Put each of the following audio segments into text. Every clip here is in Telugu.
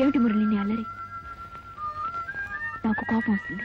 ఏమిటి మురళిని అల్లరి? నాకు కోపం వస్తుంది.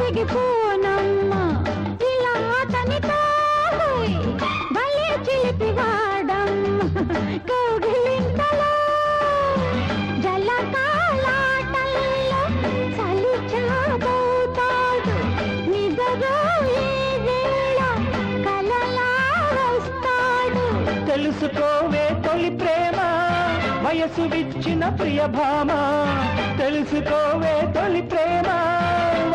ఇలా ఒదిగిపోనమ్మా ఇలా అతనితో హోయ్, భలే చిలిపివాడమ్మ. కౌగిలింతలో జలకాలాటల్లో చలిచాబోతాడు నిదరో ఈ కలలా వస్తాడు. తెలుసుకోవే తొలి ప్రేమ వయసు విచ్చిన ప్రియ భామ తెలుసుకోవే తొలి ప్రేమ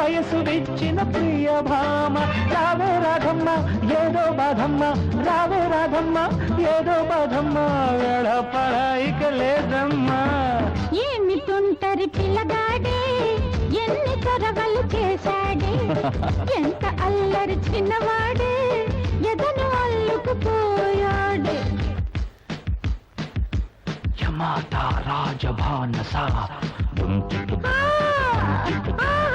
వయసు విచ్చిన ప్రియ భామ రావే రాధమ్మ ఏదో బాధమ్మ. రావే రాధమ్మ ఏదో బాధమ్మ. వేళ పడాయిక లేదమ్మా. ఏమి తుంటరి పిల్లగాడే ఎన్ని చొరవలు చేశాడే? ఎంత అల్లరి చిన్నవాడే ఎదను అల్లుకుపోయాడే? యమాత రాజభానస. ఆ.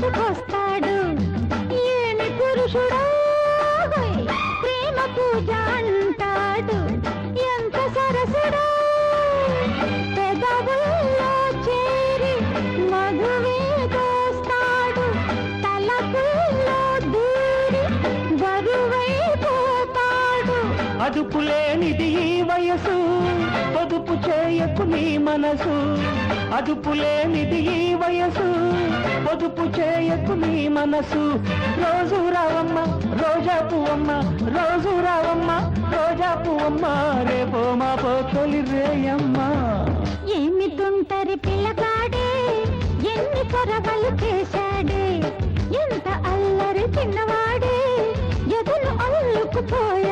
బయట ఏమి పురుషుడా? హోయ్, ప్రేమ పూజ అంటాడు. ఎంత సరసుడా? పెదవుల్లో చేరి మధువే కోస్తాడు తలపుల్లో దూరి బరువై పోతాడు అదుపులేనిది ఈ వయసు పొదుపు చేయకు నీ మనసు. అదుపులేనిది ఈ పొదుపు చేయకు నీ మనసు. రోజు రావమ్మ రోజా పువ్వమ్మ రోజు రావమ్మ రోజా పువ్వమ్మ రేపో మా పోతొలి రేయమ్మ ఏమి తుంటరి పిల్లగాడే ఎన్ని చొరవలు చేశాడే ఎంత అల్లరి చిన్నవాడే ఎదురు అల్లుకుపోయా